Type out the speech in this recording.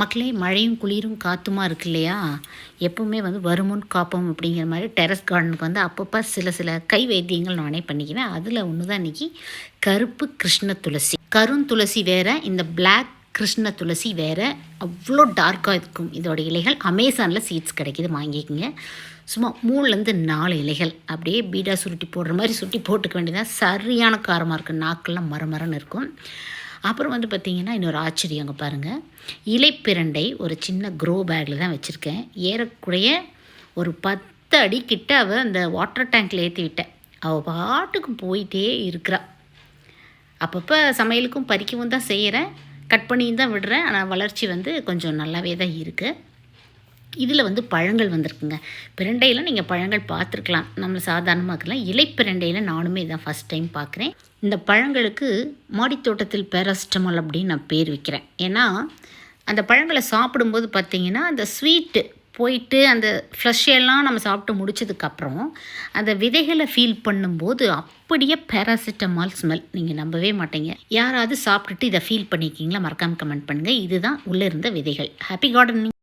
மக்களே மழையும் குளிரும் காற்றுமா இருக்கு இல்லையா எப்பவுமே வந்து வருமுன் காப்போம் அப்படிங்கிற மாதிரி டெரஸ் கார்டனுக்கு வந்து அப்பப்போ சில சில கை வைத்தியங்கள் நானே பண்ணிக்குவேன். அதில் ஒன்று தான் இன்றைக்கி கருப்பு கிருஷ்ண துளசி. கருந்துளசி வேறு இந்த பிளாக் கிருஷ்ண துளசி வேறு. அவ்வளோ டார்க்காக இருக்கும் இதோட இலைகள். அமேசானில் சீட்ஸ் கிடைக்கிது வாங்கிக்கோங்க. சும்மா மூணுலேருந்து நாலு இலைகள். அப்படியே பீடா சுருட்டி போடுற மாதிரி சுருட்டி போட்டுக்க வேண்டியதான் சரியான காரமாக இருக்கும் நாக்கெல்லாம் மரமரன்னு இருக்கும். அப்புறம் வந்து பார்த்திங்கன்னா இன்னொரு ஆச்சரியம் அங்கே பாருங்கள் இலைப்பிரண்டை ஒரு சின்ன க்ரோ பேக்கில் தான் வச்சுருக்கேன். ஏறக்குறைய ஒரு பத்து அடி கிட்ட அவள் அந்த வாட்டர் டேங்க்கில் ஏற்றி விட்டேன் அவள் பாட்டுக்கு போயிட்டே இருக்கிறாள் அப்பப்போ சமையலுக்கும் பறிக்கவும் தான் செய்கிறேன் கட் பண்ணியும் தான் விடுறேன். ஆனால் வளர்ச்சி வந்து கொஞ்சம் நல்லாவே தான் இருக்குது இதில் வந்து பழங்கள் வந்திருக்குங்க. பிரண்டையில் நீங்கள் பழங்கள் பார்த்துருக்கலாம். நம்ம சாதாரணமாக இருக்கலாம் இலைப்பிரண்டையில் நானுமே இதான் ஃபஸ்ட் டைம் பார்க்குறேன். இந்த பழங்களுக்கு மாடித்தோட்டத்தில் பேராஸ்டமால் அப்படின்னு நான் பேர் வைக்கிறேன். ஏன்னா அந்த பழங்களை சாப்பிடும்போது பார்த்தீங்கன்னா அந்த ஸ்வீட்டு போயிட்டு அந்த ஃப்ளஷெல்லாம் நம்ம சாப்பிட்டு முடிச்சதுக்கப்புறம் அந்த விதைகளை ஃபீல் பண்ணும்போது அப்படியே பேராசிட்டமால் ஸ்மெல் நீங்கள் நம்பவே மாட்டீங்க. யாராவது சாப்பிட்டுட்டு இதை ஃபீல் பண்ணியிருக்கீங்களா மறக்காமல் கமெண்ட் பண்ணுங்கள் இதுதான் உள்ளே இருந்த விதைகள். Happy gardening